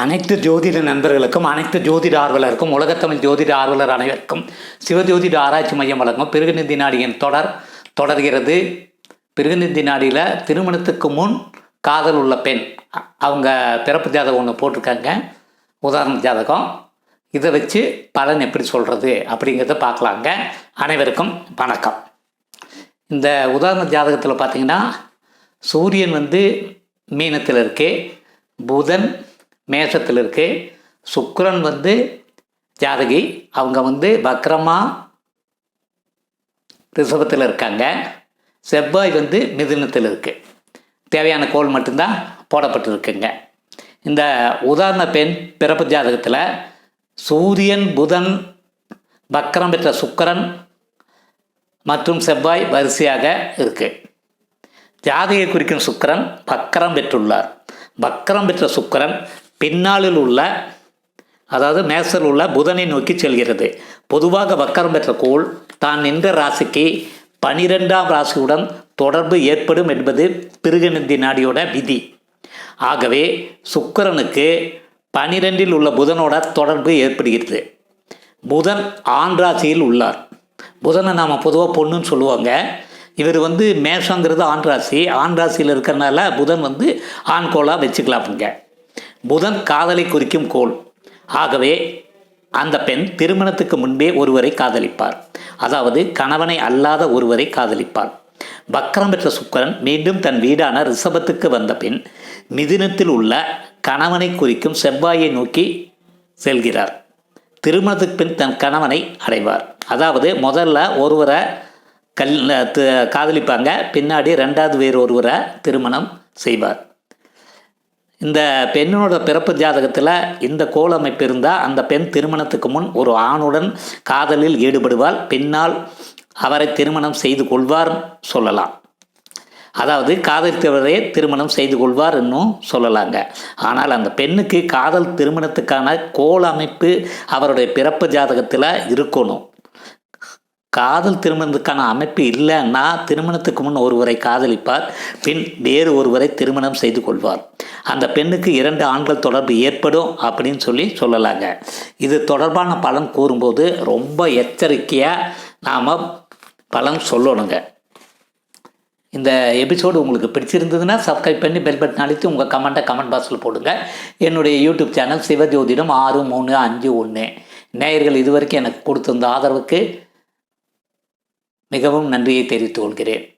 அனைத்து ஜோதிட நண்பர்களுக்கும் அனைத்து ஜோதிட ஆர்வலருக்கும் உலகத்தமிழ் ஜோதிட ஆர்வலர் அனைவருக்கும் சிவஜோதிட ஆராய்ச்சி மையம் வழங்கும் பிருகுநிதி நாடியின் தொடர் தொடர்கிறது. பிருகுநிதி நாடியில் திருமணத்துக்கு முன் காதல் உள்ள பெண் அவங்க பிறப்பு ஜாதகம் ஒன்று போட்டிருக்காங்க. உதாரண ஜாதகம். இதை வச்சு பலன் எப்படி சொல்கிறது அப்படிங்கிறத பார்க்கலாங்க. அனைவருக்கும் வணக்கம். இந்த உதாரண ஜாதகத்தில் பார்த்திங்கன்னா சூரியன் வந்து மீனத்தில் இருக்கு புதன் மேஷத்தில் இருக்கு. சுக்கரன் வந்து ஜாதகி. அவங்க வந்து பக்ரமா ரிஷபத்தில் இருக்காங்க. செவ்வாய் வந்து மிதுனத்தில் இருக்கு. தேவையான கோள் மட்டும்தான் போடப்பட்டிருக்குங்க. இந்த உதாரண பெண் பிறப்பு ஜாதகத்தில் சூரியன் புதன் பக்ரம் பெற்ற சுக்கரன் மற்றும் செவ்வாய் வரிசையாக இருக்கு. ஜாதகை குறிக்கும் சுக்கரன் வக்கரம் பெற்றுள்ளார். வக்கரம் பெற்ற சுக்கரன் பின்னாளில் உள்ள அதாவது மேசல் உள்ள புதனை நோக்கி செல்கிறது. பொதுவாக வக்கரம் பெற்ற கோள் தான் நின்ற ராசிக்கு பனிரெண்டாம் ராசியுடன் தொடர்பு ஏற்படும் என்பது பிருகநந்தி நாடியோட விதி. ஆகவே சுக்கரனுக்கு பனிரெண்டில் உள்ள புதனோட தொடர்பு ஏற்படுகிறது. புதன் ஆண் ராசியில் உள்ளார். புதனை நாம் பொதுவாக பொண்ணுன்னு சொல்லுவாங்க. இவர் வந்து மேஷங்கிறது ஆண் ராசி. ஆண் ராசியில் இருக்கிறனால புதன் வந்து ஆண் கோளாக வச்சுக்கலாமுங்க. புதன் காதலை குறிக்கும் கோள். ஆகவே அந்த பெண் திருமணத்துக்கு முன்பே ஒருவரை காதலிப்பார். அதாவது கணவனை அல்லாத ஒருவரை காதலிப்பார் வக்கரம் பெற்ற சுக்கரன் மீண்டும் தன் வீடான ரிஷபத்துக்கு வந்த பின் மிதினத்தில் உள்ள கணவனை குறிக்கும் செவ்வாயை நோக்கி செல்கிறார். திருமணத்துக்கு பின் தன் கணவனை அடைவார். அதாவது முதல்ல ஒருவரை கல் காதலிப்பாங்க. பின்னாடி ரெண்டாவது வேறு ஒருவரை திருமணம் செய்வார். இந்த பெண்ணோட பிறப்பு ஜாதகத்தில் இந்த கோல் அமைப்பு இருந்தால் அந்த பெண் திருமணத்துக்கு முன் ஒரு ஆணுடன் காதலில் ஈடுபடுவாள். பின்னால் அவரை திருமணம் செய்து கொள்வார் சொல்லலாம். அதாவது காதலித்தவரே திருமணம் செய்து கொள்வார் இன்னும் சொல்லலாங்க. ஆனால் அந்த பெண்ணுக்கு காதல் திருமணத்துக்கான கோல் அமைப்பு அவருடைய பிறப்பு ஜாதகத்தில் இருக்கணும். காதல் திருமணத்துக்கான அமைப்பு இல்லைன்னா திருமணத்துக்கு முன் ஒருவரை காதலிப்பார். பின் வேறு ஒருவரை திருமணம் செய்து கொள்வார். அந்த பெண்ணுக்கு இரண்டு ஆண்கள் தொடர்பு ஏற்படும் அப்படின்னு சொல்லி சொல்லலாங்க. இது தொடர்பான பலன் கூறும்போது ரொம்ப எச்சரிக்கையாக நாம் பலன் சொல்லணுங்க. இந்த எபிசோடு உங்களுக்கு பிடிச்சிருந்ததுன்னா சப்ஸ்கிரைப் பண்ணி பெல் பட்டன் அழுத்தி உங்கள் கமெண்ட்டை கமெண்ட் பாக்ஸில் போடுங்க. என்னுடைய யூடியூப் சேனல் சிவஜோதிடம் ஆறு மூணு அஞ்சு ஒன்று நேயர்கள் இதுவரைக்கும் எனக்கு கொடுத்திருந்த ஆதரவுக்கு மிகவும் நன்றியை தெரிவித்துக் கொள்கிறேன்.